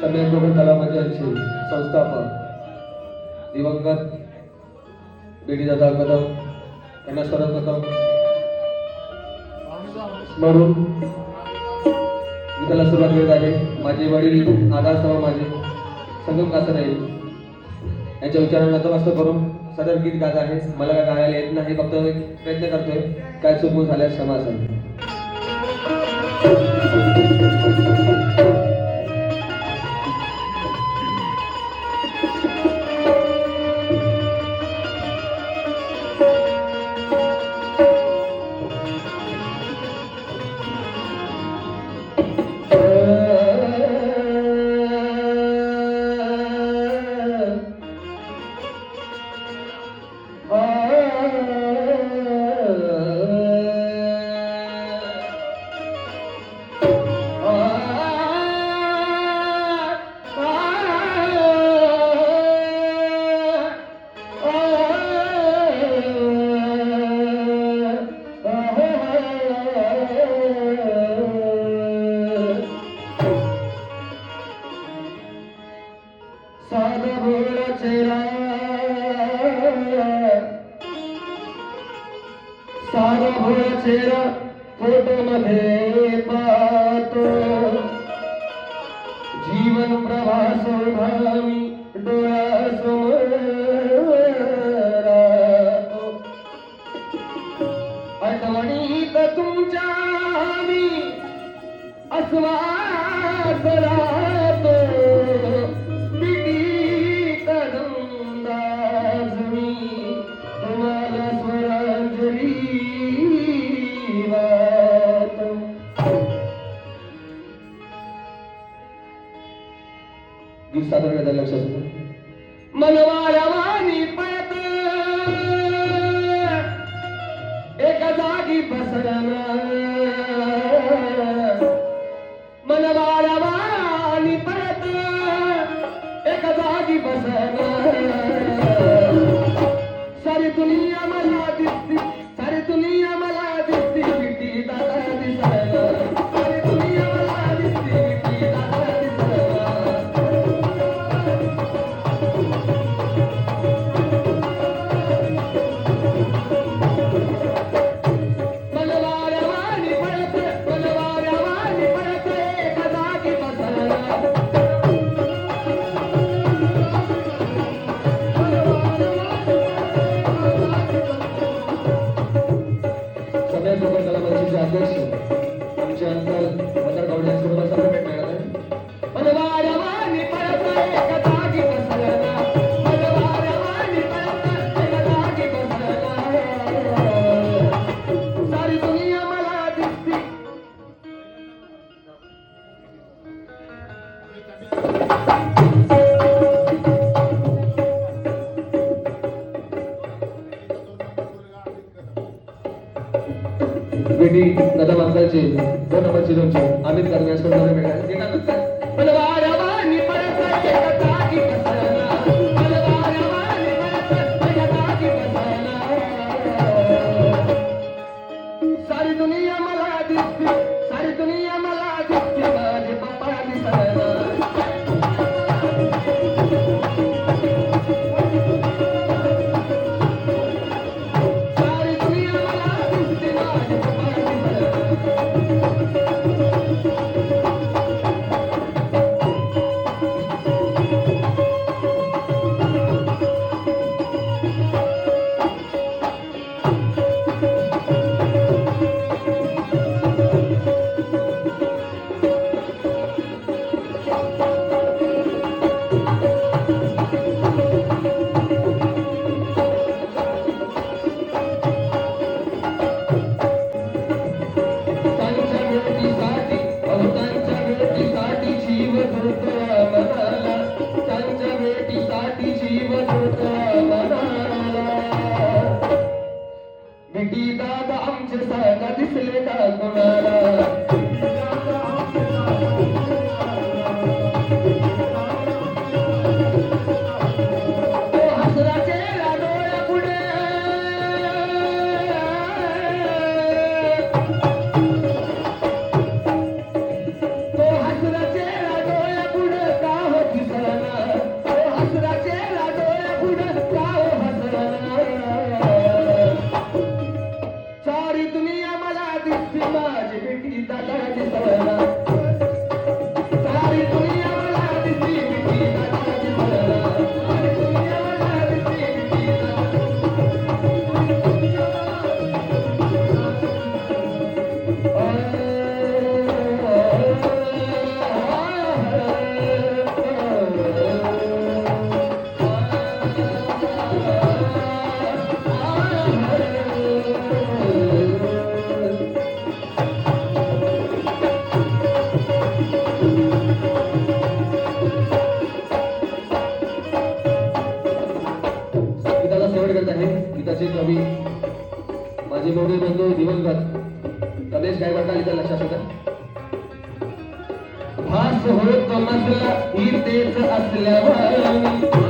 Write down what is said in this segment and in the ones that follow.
सगळे कोकण कला मंचाचे संस्थापक दिवंगत बेडी दादा कदम यांना सर्वप्रथम स्मरून गीताला सुरुवात करत आहे. माझे वडील आधार सर्व माझे. संगम कासर आहे यांच्या विचारांना नतमस्त करून सदर गीत गात आहे. मला काय गायला येत नाही फक्त प्रयत्न करतोय. काय चुकून झाल्यास क्षमा असेल. अटमी त तुम जाम असम गीत सादर करता लक्षात येतं. मनवाळवानी पळत एका जागी बसना मनवाळवानी पळत एका जागी बसना बेटी नदा मालकाचे दोन नंबर चिरोंचे अमित कदम यांच्याकडून मिळाले विनोदी बंधू दिवंगत रमेश गायकवाड इथं लक्षात होता भास होत नसला ही असल्यावर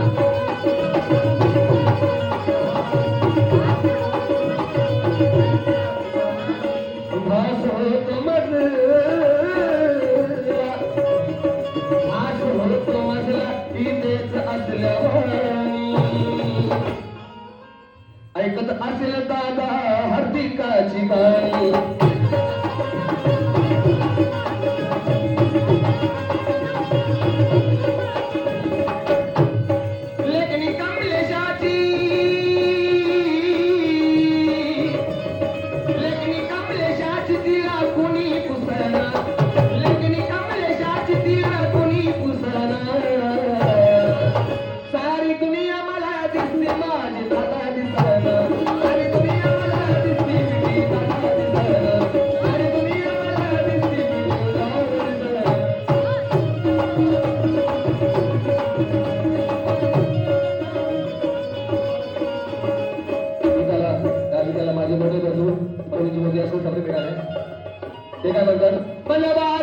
বলবান